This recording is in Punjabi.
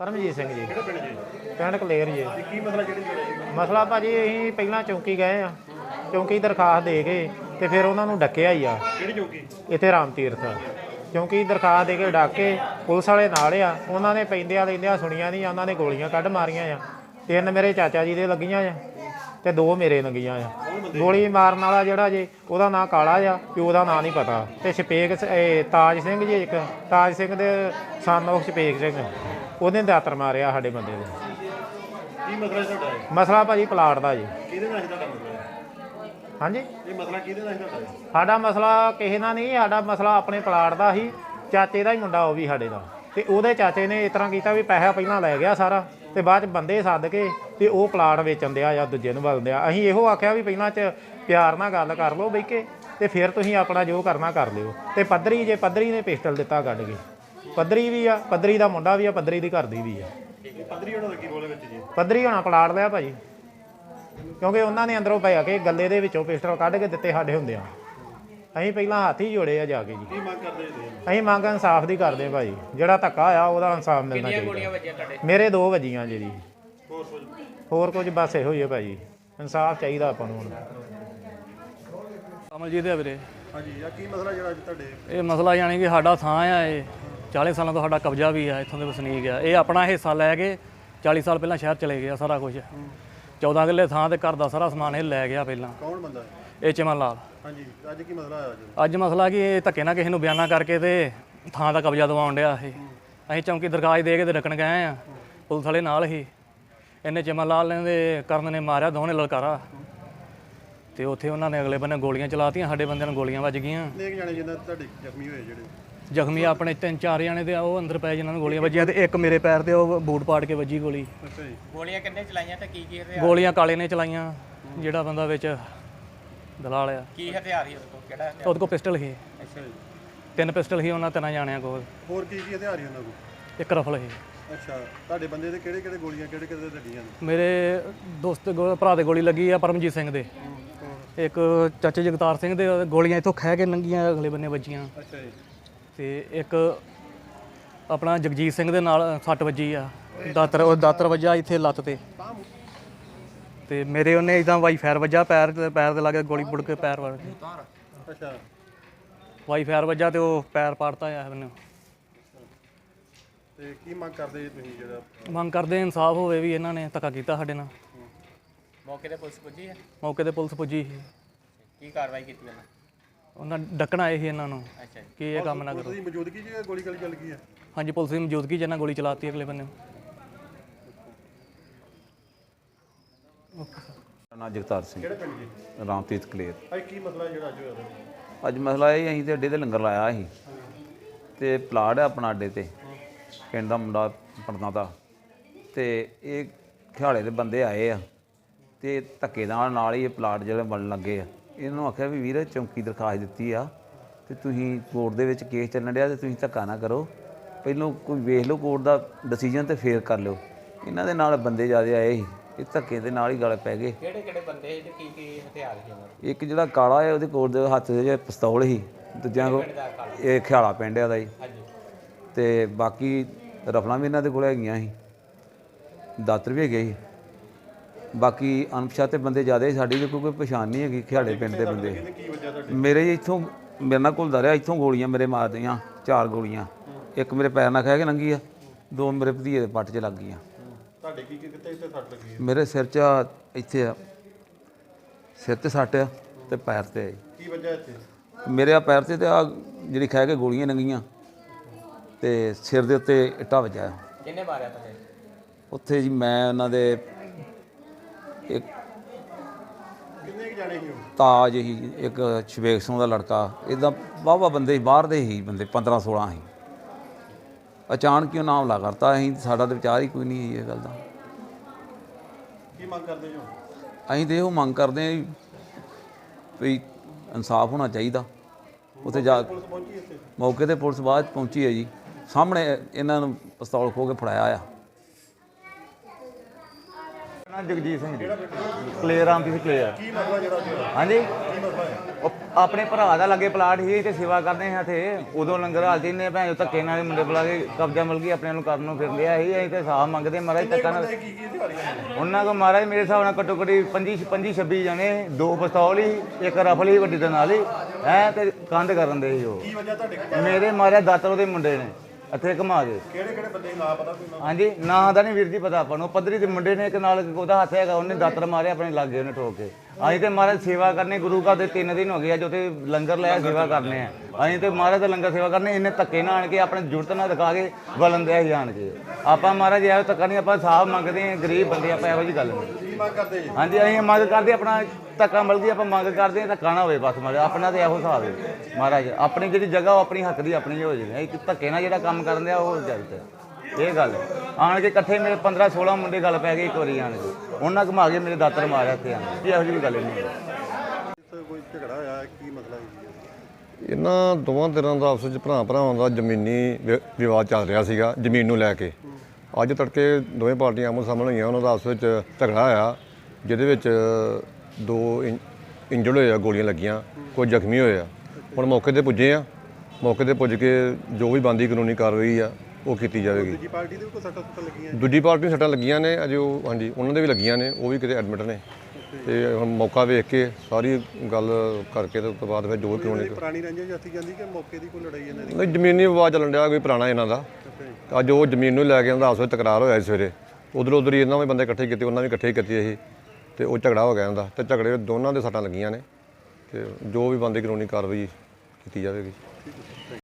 ਪਰਮਜੀਤ ਸਿੰਘ ਜੀ। ਕਿਹੜੇ ਪਿੰਡ ਜੀ? ਪਿੰਡ ਕਲੇਰ ਜੀ। ਤੇ ਕੀ ਮਸਲਾ ਜਿਹੜੀ ਲੜਾਈ ਮਸਲਾ ਭਾਜੀ ਅਸੀਂ ਪਹਿਲਾਂ ਚੌਂਕੀ ਗਏ ਆ। ਚੌਂਕੀ ਦਰਖਾਸਤ ਦੇ ਕੇ ਤੇ ਫਿਰ ਉਹਨਾਂ ਨੂੰ ਡੱਕਿਆ ਹੀ ਆ। ਕਿਹੜੀ ਚੌਕੀ? ਇੱਥੇ ਰਾਮ ਤੀਰਥ। ਚੌਂਕੀ ਦਰਖਾਸਤ ਦੇ ਕੇ ਡੱਕ ਕੇ ਪੁਲਿਸ ਵਾਲੇ ਨਾਲ ਆ। ਉਹਨਾਂ ਨੇ ਪੈਂਦਿਆਂ ਲੈਂਦਿਆਂ ਸੁਣੀਆਂ ਨਹੀਂ ਉਹਨਾਂ ਨੇ ਗੋਲੀਆਂ ਕੱਢ ਮਾਰੀਆਂ ਆ। ਤਿੰਨ ਮੇਰੇ ਚਾਚਾ ਜੀ ਦੇ ਲੱਗੀਆਂ ਆ। ਤੇ ਦੋ ਮੇਰੇ ਲੱਗੀਆਂ ਆ। ਗੋਲੀ ਮਾਰਨ ਵਾਲਾ ਜਿਹੜਾ ਜੇ ਉਹਦਾ ਨਾਂ ਕਾਲਾ ਆ ਪਿਓ ਦਾ ਨਾਂ ਨਹੀਂ ਪਤਾ। ਤੇ ਸ਼ਪੇਕ ਸ- ਇਹ ਤਾਜ ਸਿੰਘ ਜੀ ਇੱਕ ਤਾਜ ਸਿੰਘ ਦੇ ਸਨ ਉਹ ਸ਼ਪੇਕ ਸਿੰਘ। ਉਹਨੇ ਦਾਤਰ ਮਾਰਿਆ ਸਾਡੇ ਬੰਦੇ ਦੇ। ਕੀ ਮਸਲਾ ਤੁਹਾਡਾ ਹੈ ਮਸਲਾ ਭਾਜੀ ਪਲਾਟ ਦਾ ਜੀ। ਕਿਹਦੇ ਨਾਲ ਸੀ ਤੁਹਾਡਾ ਮਸਲਾ ਹਾਂਜੀ? ਇਹ ਮਸਲਾ ਕਿਹਦੇ ਨਾਲ ਸੀ ਤੁਹਾਡਾ ਸਾਡਾ ਮਸਲਾ ਕਿਸੇ ਨਾਲ ਨਹੀਂ ਸਾਡਾ ਮਸਲਾ ਆਪਣੇ ਪਲਾਟ ਦਾ ਸੀ ਚਾਚੇ ਦਾ ਹੀ ਮੁੰਡਾ ਉਹ ਵੀ ਸਾਡੇ ਦਾ। ਤੇ ਉਹਦੇ ਚਾਚੇ ਨੇ ਇਸ ਤਰ੍ਹਾਂ ਕੀਤਾ ਵੀ ਪੈਸਾ ਪਹਿਲਾਂ ਲੈ ਗਿਆ ਸਾਰਾ ਤੇ ਬਾਅਦ ਚ ਬੰਦੇ ਸੱਦ ਕੇ ਤੇ ਉਹ ਪਲਾਟ ਵੇਚਣ ਦਿਆ ਜਾਂ ਦੂਜੇ ਨੂੰ ਵਗਣ ਦਿਆ। ਅਸੀਂ ਇਹੋ ਆਖਿਆ ਵੀ ਪਹਿਲਾਂ ਚ ਪਿਆਰ ਨਾਲ ਗੱਲ ਕਰ ਲਓ ਬਈ ਕੇ ਤੇ ਫਿਰ ਤੁਸੀਂ ਆਪਣਾ ਜੋ ਕਰਨਾ ਕਰ ਲਿਓ। ਤੇ ਪੱਧਰੀ ਜੇ ਪੱਧਰੀ ਨੇ ਪਿਸਟਲ ਦਿੱਤਾ ਕੱਢ ਕੇ। ਪੱਧਰੀ ਵੀ ਆ ਪੱਧਰੀ ਦਾ ਮੁੰਡਾ ਵੀ ਆ ਪੱਧਰੀ ਦੀ ਘਰ ਦੀ ਵੀ ਆ। ਉਹਨਾਂ ਦਾ ਕੀ ਬੋਲੇ ਵਿੱਚ ਜੀ? ਪੱਧਰੀ ਹੋਣਾ ਪਲਾਟ ਲਿਆ ਭਾਜੀ। ਕਿਉਂਕਿ ਉਹਨਾਂ ਨੇ ਅੰਦਰੋਂ ਪੈ ਕੇ ਗੱਲੇ ਦੇ ਵਿੱਚੋਂ ਪਿਸਟਲ ਕੱਢ ਕੇ ਦਿੱਤੇ ਸਾਡੇ ਹੁੰਦੇ ਆ। ਅਸੀਂ ਪਹਿਲਾਂ ਹੱਥ ਹੀ ਜੋੜੇ ਆ ਜਾ ਕੇ ਜੀ। ਕੀ ਮੰਗ ਕਰਦੇ ਜੀ? ਅਸੀਂ ਮੰਗ ਇਨਸਾਫ ਦੀ ਕਰਦੇ ਆ ਭਾਜੀ। ਜਿਹੜਾ ਧੱਕਾ ਆ ਉਹਦਾ ਇਨਸਾਫ ਮਿਲਣਾ ਚਾਹੀਦਾ। ਮੇਰੇ ਦੋ ਵੱਜੀਆਂ ਜੀ। ਹੋਰ ਕੁਝ ਹੋਰ ਕੁਝ ਬਸ ਇਹੋ ਹੀ ਹੈ ਭਾਜੀ ਇਨਸਾਫ ਚਾਹੀਦਾ ਆਪਾਂ ਨੂੰ ਹੁਣ। ਕਮਲਜੀਤ ਹੈ ਵੀਰੇ। ਹਾਂਜੀ ਆ ਕੀ ਮਸਲਾ ਜਿਹੜਾ ਅੱਜ ਤੁਹਾਡੇ? ਇਹ ਮਸਲਾ ਯਾਨੀ ਕਿ ਸਾਡਾ ਥਾਂ ਆ ਇਹ। 40 ਸਾਲਾਂ ਤੋਂ ਸਾਡਾ ਕਬਜ਼ਾ ਵੀ ਆ ਇੱਥੋਂ ਦੇ ਵਸਨੀਕ ਆ। ਇਹ ਆਪਣਾ ਹਿੱਸਾ ਲੈ ਕੇ 40 ਸਾਲ ਪਹਿਲਾਂ ਸ਼ਹਿਰ ਚਲੇ ਗਿਆ ਸਾਰਾ ਕੁਝ। 14 ਕਿੱਲੇ ਥਾਂ ਤੇ ਘਰ ਦਾ ਸਾਰਾ ਸਮਾਨ ਇਹ ਲੈ ਗਿਆ ਪਹਿਲਾਂ। ਕੌਣ ਬੰਦਾ? ਇਹ ਚਮਨ ਲਾਲ। ਹਾਂਜੀ ਅੱਜ ਕੀ ਮਸਲਾ ਆਇਆ ਜੀ ਅੱਜ ਮਸਲਾ ਕੀ ਇਹ ਧੱਕੇ ਨਾਲ ਕਿਸੇ ਨੂੰ ਬਿਆਨਾ ਕਰਕੇ ਤੇ ਥਾਂ ਦਾ ਕਬਜ਼ਾ ਦਿਵਾਉਣ ਡਿਆ ਇਹ। ਅਸੀਂ ਚੌਂਕੀ ਦਰਗਾਹ ਦੇ ਕੇ ਤੇ ਰੱਖਣ ਗਏ ਆ। ਪੁਲਿਸ ਵਾਲੇ ਨਾਲ ਹੀ। ਇਹਨੇ ਚਮਨ ਲਾਲ ਨੇ ਤੇ ਕਰਨ ਨੇ ਮਾਰਿਆ ਦੋਨੇ ਲਲਕਾਰਾ। ਤੇ ਉੱਥੇ ਉਹਨਾਂ ਨੇ ਅਗਲੇ ਬੰਨੇ ਗੋਲੀਆਂ ਚਲਾਤੀਆਂ ਸਾਡੇ ਬੰਦਿਆਂ ਨੂੰ ਗੋਲੀਆਂ ਵੱਜ ਗਈਆਂ। ਨੇਕ ਜਾਣੇ ਜਿੰਨਾ ਤੁਹਾਡੇ ਜ਼ਖਮੀ ਹੋਏ ਜਿਹੜੇ। ਜ਼ਖਮੀ ਆਪਣੇ ਤਿੰਨ ਚਾਰ ਜਣੇ ਤੇ ਉਹ ਅੰਦਰ ਪਏ ਜਿਨ੍ਹਾਂ ਨੂੰ ਗੋਲੀਆਂ ਵੱਜੀਆਂ ਤੇ ਇੱਕ ਮੇਰੇ ਪੈਰ ਤੇ ਉਹ ਬੂਟ ਪਾੜ ਕੇ ਵੱਜੀ ਗੋਲੀ। ਅੱਛਾ ਜੀ। ਗੋਲੀਆਂ ਕਿੰਨੇ ਚਲਾਈਆਂ ਤੇ ਕੀ ਕੀ ਹਥਿਆਰ? ਗੋਲੀਆਂ ਕਾਲੇ ਨੇ ਚਲਾਈਆਂ ਜਿਹੜਾ ਬੰਦਾ ਵਿੱਚ ਦਲਾਲ ਆ। ਕੀ ਹਥਿਆਰ ਸੀ ਉਹਦੇ ਕੋਲ? ਕਿਹੜਾ ਹਥਿਆਰ? ਉਹਦੇ ਕੋਲ ਪਿਸਟਲ ਸੀ। ਅੱਛਾ ਜੀ। ਤਿੰਨ ਪਿਸਟਲ ਸੀ ਉਹਨਾਂ ਤਿੰਨਾਂ ਜਾਣਿਆਂ ਕੋਲ। ਹੋਰ ਕੀ ਕੀ ਹਥਿਆਰ ਸੀ ਉਹਨਾਂ ਕੋਲ? ਇੱਕ ਰਫਲ ਸੀ। ਅੱਛਾ ਤੁਹਾਡੇ ਬੰਦੇ ਦੇ ਕਿਹੜੇ ਕਿਹੜੇ ਗੋਲੀਆਂ ਕਿਹੜੇ ਕਿਹੜੇ ਲੱਗੀਆਂ ਨੇ? ਮੇਰੇ ਦੋਸਤ ਗੋ- ਭਰਾ ਦੇ ਗੋਲੀ ਲੱਗੀ ਆ ਪਰਮਜੀਤ ਸਿੰਘ ਦੇ। ਇੱਕ ਚਾਚੇ ਜਗਤਾਰ ਸਿੰਘ ਦੇ ਗੋਲੀਆਂ ਇੱਥੋਂ ਖਹਿ ਕੇ ਲੰਗੀਆਂ ਅਗਲੇ ਬੰਨੇ ਵੱਜੀਆਂ। ਅੱਛਾ ਜੀ। ਤੇ ਇੱਕ ਆਪਣਾ ਜਗਜੀਤ ਸਿੰਘ ਦੇ ਨਾਲ ਸੱਟ ਵੱਜੀ ਆ। ਦਾਤਰ ਉਹ ਦਾਤਰ ਵੱਜਾ ਇੱਥੇ ਲੱਤ ਤੇ। ਤੇ ਮੇਰੇ ਉਹਨੇ ਇਦਾਂ ਵਾਈ ਫਾਇਰ ਵੱਜਾ ਪੈਰ ਤੇ ਪੈਰ ਦੇ ਲਾਗੇ ਗੋਲੀ ਮੁੜ ਕੇ ਪੈਰ ਵੜ ਗਈ ਅੱਛਾ। ਵਾਈ ਫਾਇਰ ਵੱਜਾ ਤੇ ਉਹ ਪੈਰ ਪਾੜਤਾ ਆ ਮੈਨੂੰ। ਤੇ ਕੀ ਮੰਗ ਕਰਦੇ ਜੀ ਤੁਸੀਂ ਜਿਹੜਾ? ਮੰਗ ਕਰਦੇ ਇਨਸਾਫ ਹੋਵੇ ਵੀ ਇਹਨਾਂ ਨੇ ਧੱਕਾ ਕੀਤਾ ਸਾਡੇ ਨਾਲ। ਮੌਕੇ ਤੇ ਪੁਲਿਸ ਪੁੱਜੀ ਹੈ? ਮੌਕੇ ਤੇ ਪੁਲਿਸ ਪੁੱਜੀ ਸੀ। ਕੀ ਕਾਰਵਾਈ ਕੀਤੀ ਉਹਨਾਂ ਉਹਨਾਂ ਡੱਕਣਾ ਇਹ ਸੀ ਇਹਨਾਂ ਨੂੰ ਅੱਛਾ ਜੀ। ਕਿ ਇਹ ਕੰਮ ਨਾ ਕਰੋ। ਤੁਸੀਂ ਮੌਜੂਦਗੀ ਜੀ ਗੋਲੀ ਗਲੀ ਚੱਲ ਗਈ ਹੈ? ਹਾਂਜੀ ਪੁਲਿਸ ਦੀ ਮੌਜੂਦਗੀ ਜਿਹਨਾਂ ਗੋਲੀ ਚਲਾਤੀ ਅਗਲੇ ਬੰਨੇ। ਮੇਰਾ ਨਾਂ ਜਗਤਾਰ ਸਿੰਘ। ਕਿਹੜੇ ਪਿੰਡ ਜੀ? ਰਾਮਤੀਰਥ ਕਲੇਰ। ਅੱਜ ਕੀ ਮਸਲਾ ਜਿਹੜਾ ਅੱਜ ਹੋਇਆ? ਅੱਜ ਮਸਲਾ ਇਹ ਅਸੀਂ ਤੇ ਅੱਡੇ ਤੇ ਲੰਗਰ ਲਾਇਆ ਸੀ। ਤੇ ਪਲਾਟ ਹੈ ਆਪਣਾ ਅੱਡੇ ਤੇ। ਪਿੰਡ ਦਾ ਮੁੰਡਾ ਪੜਨਾ ਦਾ ਤੇ ਇਹ ਖਿਆਲੇ ਦੇ ਬੰਦੇ ਆਏ ਆ ਤੇ ਧੱਕੇ ਨਾਲ ਨਾਲ ਹੀ ਇਹ ਪਲਾਟ ਜਿਹੜੇ ਬਣ ਲੱਗੇ ਆ। ਇਹਨੂੰ ਆਖਿਆ ਵੀ ਵੀਰ ਚੌਂਕੀ ਦਰਖਾਸਤ ਦਿੱਤੀ ਆ ਤੇ ਤੁਸੀਂ ਕੋਰਟ ਦੇ ਵਿੱਚ ਕੇਸ ਚੱਲਣ ਡਿਆ ਤੇ ਤੁਸੀਂ ਧੱਕਾ ਨਾ ਕਰੋ। ਪਹਿਲੋਂ ਕੋਈ ਵੇਖ ਲਓ ਕੋਰਟ ਦਾ ਡਿਸੀਜਨ ਤੇ ਫੇਰ ਕਰ ਲਿਓ। ਇਹਨਾਂ ਦੇ ਨਾਲ ਬੰਦੇ ਜ਼ਿਆਦੇ ਆਏ ਸੀ। ਇਹ ਧੱਕੇ ਦੇ ਨਾਲ ਹੀ ਗਲ ਪੈ ਗਏ। ਕਿਹੜੇ ਕਿਹੜੇ ਬੰਦੇ ਸੀ ਤੇ ਕੀ ਕੀ ਹਥਿਆਰ ਸੀ ਉਹਨਾਂ ਦੇ? ਇੱਕ ਜਿਹੜਾ ਕਾਲਾ ਹੈ ਉਹਦੇ ਕੋਲ ਦੇ ਹੱਥ ਦੇ ਵਿੱਚ ਪਿਸਤੌਲ ਸੀ। ਦੂਜਿਆਂ ਕੋ ਇਹ ਖਿਆਲਾ ਪਿੰਡ ਦਾ ਜੀ। ਤੇ ਬਾਕੀ ਰਫਲਾਂ ਵੀ ਇਹਨਾਂ ਦੇ ਕੋਲ ਹੈਗੀਆਂ ਸੀ। ਦਾਤਰ ਵੀ ਹੈਗੇ ਸੀ। ਬਾਕੀ ਅਣਪਛਾਤੇ ਬੰਦੇ ਜ਼ਿਆਦਾ ਸਾਡੀ ਤੇ ਕੋਈ ਪਛਾਣ ਨਹੀਂ ਹੈਗੀ ਖਿਆਲੇ ਪਿੰਡ ਦੇ ਬੰਦੇ। ਮੇਰੇ ਇੱਥੋਂ ਮੇਰੇ ਨਾਲ ਘੁਲਦਾ ਰਿਹਾ ਇੱਥੋਂ ਗੋਲੀਆਂ ਮੇਰੇ ਮਾਰਦੀਆਂ ਚਾਰ ਗੋਲੀਆਂ। ਇੱਕ ਮੇਰੇ ਪੈਰ ਨਾਲ ਖਹਿ ਕੇ ਲੰਗੀ ਆ ਦੋ ਮੇਰੇ ਭਤੀਜੇ ਦੇ ਪੱਟ 'ਚ ਲੱਗ ਗਈਆਂ। ਤੁਹਾਡੇ ਕੀ ਕੀ ਕਿੱਥੇ ਕਿੱਥੇ ਸੱਟ ਲੱਗੀ ਮੇਰੇ ਸਿਰ 'ਚ ਆ, ਇੱਥੇ ਆ। ਸਿਰ ਤੇ ਸੱਟ ਆ ਤੇ ਪੈਰ ਤੇ ਆ ਜੀ। ਕੀ ਵਜ੍ਹਾ ਇੱਥੇ? ਮੇਰੇ ਆ ਪੈਰ ਤੇ ਤੇ ਆ ਜਿਹੜੀ ਖਹਿ ਕੇ ਗੋਲੀਆਂ ਲੰਗੀਆਂ ਤੇ ਸਿਰ ਦੇ ਉੱਤੇ ਇੱਟਾ ਵੱਜਾ। ਕਿੰਨੇ ਮਾਰਿਆ ਤੁਸੀਂ? ਉੱਥੇ ਜੀ ਮੈਂ ਉਹਨਾਂ ਦੇ ਇੱਕ ਕਿੰਨੇ ਕੁ ਜਾਣੇ ਸੀ ਉਹ? ਤਾਜ ਹੀ ਇੱਕ ਸ਼ਵੇਕ ਸਿੰਘ ਦਾ ਲੜਕਾ। ਇਦਾਂ ਵਾਹਵਾ ਬੰਦੇ ਸੀ, ਬਾਹਰ ਦੇ ਹੀ ਬੰਦੇ 15 16 ਸੀ। ਅਚਾਨਕ ਹੀ ਉਹ ਨਾਮ ਲਾ ਕਰਤਾ ਅਸੀਂ ਸਾਡਾ ਤੇ ਵਿਚਾਰ ਹੀ ਕੋਈ ਨਹੀਂ ਸੀ ਇਹ ਗੱਲ ਦਾ। ਕੀ ਮੰਗ ਕਰਦੇ ਜੋ ਅਸੀਂ ਤੇ ਇਹੋ ਮੰਗ ਕਰਦੇ ਹਾਂ ਵੀ- ਵੀ ਇਨਸਾਫ ਹੋਣਾ ਚਾਹੀਦਾ। ਉੱਥੇ ਜਾ ਪੁਲਿਸ ਪਹੁੰਚੀ ਇੱਥੇ ਮੌਕੇ ਤੇ ਪੁਲਿਸ ਬਾਅਦ 'ਚ ਪਹੁੰਚੀ ਹੈ ਜੀ। ਸਾਹਮਣੇ ਇਹਨਾਂ ਨੂੰ ਪਿਸਤੌਲ ਖੋ ਕੇ ਫੜਾਇਆ ਆ। ਨਾ ਜਗਜੀਤ ਸਿੰਘ ਜੀ। ਕਲੇਰ ਆਮ ਦੀ ਕਲੇਰ ਕੀ ਮਸਲਾ ਜਿਹੜਾ ਉੱਥੇ ਹਾਂਜੀ? ਹੈ ਉਹ ਆਪਣੇ ਭਰਾ ਦਾ ਲੱਗੇ ਪਲਾਟ ਸੀ ਤੇ ਸੇਵਾ ਕਰਦੇ ਹਾਂ ਤੇ ਉਦੋਂ ਲੰਗਰ ਹਾਲਤੀ ਨੇ ਭੈਣ ਧੱਕੇ ਨਾਲ ਹੀ ਮੁੰਡੇ ਬੁਲਾ ਕੇ ਕਬਜ਼ਾ ਮਿਲ ਗਈ ਆਪਣੇ ਨੂੰ ਕਰਨ ਨੂੰ ਫਿਰਦੇ ਆ ਅਸੀਂ ਅਸੀਂ ਤੇ ਸਾਹ ਮੰਗਦੇ ਮਹਾਰਾਜ ਧੱਕਾ ਨਾਲ। ਉਹਨਾਂ ਕੋ ਮਹਾਰਾਜ ਮੇਰੇ ਹਿਸਾਬ ਨਾਲ ਘੱਟੋ ਘੱਟੀ 25 25 26 ਜਣੇ ਦੋ ਪਿਸਤੌਲ ਹੀ ਇੱਕ ਰਫਲ ਹੀ ਵੱਡੀ ਦੇ ਨਾਲ ਹੀ ਐ ਤੇ ਕੰਧ ਕਰਨ ਦੇ ਸੀ ਉਹ। ਕੀ ਵਜ੍ਹਾ ਤੁਹਾਡੇ ਕੋਲ? ਮੇਰੇ ਮਾਰਿਆ ਦਾਤਰ ਉਹਦੇ ਮੁੰਡੇ ਨੇ। ਇੱਥੇ ਘੁਮਾ ਕੇ ਕਿਹੜੇ ਕਿਹੜੇ ਬੰਦੇ ਨਾ ਪਤਾ ਕੋਈ ਨਾ? ਹਾਂਜੀ ਨਾਂ ਦਾ ਨਹੀਂ ਵੀਰ ਜੀ ਪਤਾ ਆਪਾਂ ਨੂੰ। ਪੱਧਰੀ ਦੇ ਮੁੰਡੇ ਨੇ ਇੱਕ ਨਾਲ ਉਹਦਾ ਹੱਥ ਹੈਗਾ ਉਹਨੇ ਦਾਤਰ ਮਾਰਿਆ ਆਪਣੇ ਲਾਗੇ ਉਹਨੇ ਠੋਕ ਕੇ। ਅਸੀਂ ਤੇ ਮਹਾਰਾਜ ਸੇਵਾ ਕਰਨੇ ਗੁਰੂ ਘਰ ਦੇ ਤਿੰਨ ਦਿਨ ਹੋ ਗਏ ਅੱਜ ਉੱਥੇ ਲੰਗਰ ਲਾਇਆ ਸੇਵਾ ਕਰਨੇ ਆ। ਅਸੀਂ ਤੇ ਮਹਾਰਾਜ ਦਾ ਲੰਗਰ ਸੇਵਾ ਕਰਨੇ ਇਹਨੇ ਧੱਕੇ ਨਾਲ ਆਣ ਕੇ ਆਪਣੇ ਜੁਰਤ ਨਾਲ ਦਿਖਾ ਕੇ ਅਸੀਂ ਆਣ ਕੇ। ਆਪਾਂ ਮਹਾਰਾਜ ਇਹੋ ਧੱਕਾ ਨਹੀਂ ਆਪਾਂ ਸਾਫ਼ ਮੰਗਦੇ ਹਾਂ ਗਰੀਬ ਬੰਦੇ ਆਪਾਂ ਇਹੋ ਜੀ ਗੱਲ ਨਹੀਂ। ਹਾਂਜੀ ਅਸੀਂ ਮੰਗ ਕਰਦੇ ਆਪਣਾ ਧੱਕਾ ਮਿਲ ਗਈ ਆਪਾਂ ਮੰਗ ਕਰਦੇ ਹਾਂ ਧੱਕਾ ਨਾ ਹੋਵੇ ਬਸ ਮਹਾਰਾਜ ਆਪਣਾ ਤੇ ਇਹੋ ਹਿਸਾਬ ਹੈ। ਮਹਾਰਾਜ ਆਪਣੀ ਜਿਹੜੀ ਜਗ੍ਹਾ ਉਹ ਆਪਣੀ ਹੱਕ ਦੀ ਆਪਣੀ ਹੋ ਜਾਵੇ ਇੱਕ ਧੱਕੇ ਨਾਲ ਜਿਹੜਾ ਕੰਮ ਕਰਨ ਦਿਆ ਉਹ ਹੈ ਇਹ ਗੱਲ। ਆਣ ਕੇ ਇਕੱਠੇ ਮੇਰੇ 15 16 ਮੁੰਡੇ ਗੱਲ ਪੈ ਗਏ ਇੱਕ ਵਾਰੀ ਆਣ ਕੇ। ਉਹਨਾਂ ਘੁਮਾ ਕੇ ਮੇਰੇ ਦਾਤਰ ਮਾਰਿਆ ਇੱਥੇ ਆਣ ਕੇ। ਇਹੋ ਜਿਹੀ ਗੱਲ ਨਹੀਂ ਕੋਈ ਝਗੜਾ ਹੋਇਆ ਕੀ ਮਸਲਾ ਹੈ ਜੀ? ਇਹਨਾਂ ਦੋਵਾਂ ਧਿਰਾਂ ਦਾ ਆਪਸ ਵਿੱਚ ਭਰਾ ਭਰਾਵਾਂ ਦਾ ਜ਼ਮੀਨੀ ਵਿ- ਵਿਵਾਦ ਚੱਲ ਰਿਹਾ ਸੀਗਾ ਜ਼ਮੀਨ ਨੂੰ ਲੈ ਕੇ। ਅੱਜ ਤੜਕੇ ਦੋਵੇਂ ਪਾਰਟੀਆਂ ਆਮੋ ਸਾਹਮਣੇ ਹੋਈਆਂ ਉਹਨਾਂ ਦਾ ਆਪਸ ਵਿੱਚ ਝਗੜਾ ਹੋਇਆ ਜਿਹਦੇ ਵਿੱਚ ਦੋ ਇੰਜਰਡ ਹੋਏ ਆ ਗੋਲੀਆਂ ਲੱਗੀਆਂ ਕੋਈ ਜ਼ਖਮੀ ਹੋਏ ਆ। ਹੁਣ ਮੌਕੇ ਤੇ ਪੁੱਜੇ ਆ। ਮੌਕੇ ਤੇ ਪੁੱਜ ਕੇ ਜੋ ਵੀ ਬੰਦੀ ਕਾਨੂੰਨੀ ਕਾਰਵਾਈ ਆ ਉਹ ਕੀਤੀ ਜਾਵੇਗੀ। ਦੂਜੀ ਪਾਰਟੀ ਦੇ ਵੀ ਕੋਈ ਸੱਟਾਂ ਸੁੱਟਾਂ ਲੱਗੀਆਂ? ਦੂਜੀ ਪਾਰਟੀ ਨੂੰ ਸੱਟਾਂ ਲੱਗੀਆਂ ਨੇ ਅਜੇ ਉਹ ਹਾਂਜੀ ਉਹਨਾਂ ਦੇ ਵੀ ਲੱਗੀਆਂ ਨੇ ਉਹ ਵੀ ਕਿਤੇ ਐਡਮਿਟ ਨੇ। ਤੇ ਹੁਣ ਮੌਕਾ ਵੇਖ ਕੇ ਸਾਰੀ ਗੱਲ ਕਰਕੇ ਤੇ ਉਸ ਤੋਂ ਬਾਅਦ ਫਿਰ ਜੋ ਕਾਨੂੰਨੀ ਇਹ ਪੁਰਾਣੀ ਰੰਜਿਸ਼ ਜਾਤੀ ਜਾਂਦੀ ਕਿ ਮੌਕੇ ਦੀ ਕੋਈ ਲੜਾਈ ਇਹਨਾਂ ਦੀ? ਨਹੀਂ ਜ਼ਮੀਨੀ ਵਿਵਾਦ ਚੱਲਣ ਡਿਆ ਕੋਈ ਪੁਰਾਣਾ ਇਹਨਾਂ ਦਾ। ਅੱਜ ਉਹ ਜ਼ਮੀਨ ਨੂੰ ਲੈ ਕੇ ਉਹਨਾਂ ਦਾ ਆਪਸ ਵਿੱਚ ਤਕਰਾਰ ਹੋਇਆ ਸੀ ਸਵੇਰੇ। ਉਧਰ ਉਧਰ ਹੀ ਇਹਨਾਂ ਵੀ ਬੰਦੇ ਇਕੱਠੇ ਕੀਤੇ ਉਹਨਾਂ ਵੀ ਇਕੱਠੇ ਕੀਤੇ ਸੀ ਤੇ ਉਹ ਝਗੜਾ ਹੋ ਗਿਆ ਇਹਨਾਂ ਦਾ ਤੇ ਝਗੜੇ ਦੋਨਾਂ ਦੇ ਸੱਟਾਂ ਲੱਗੀਆਂ ਨੇ ਤੇ ਜੋ ਵੀ ਬੰਦੀ ਕਾਨੂੰਨੀ ਕਾਰਵਾਈ ਕੀਤੀ ਜਾਵੇਗੀ।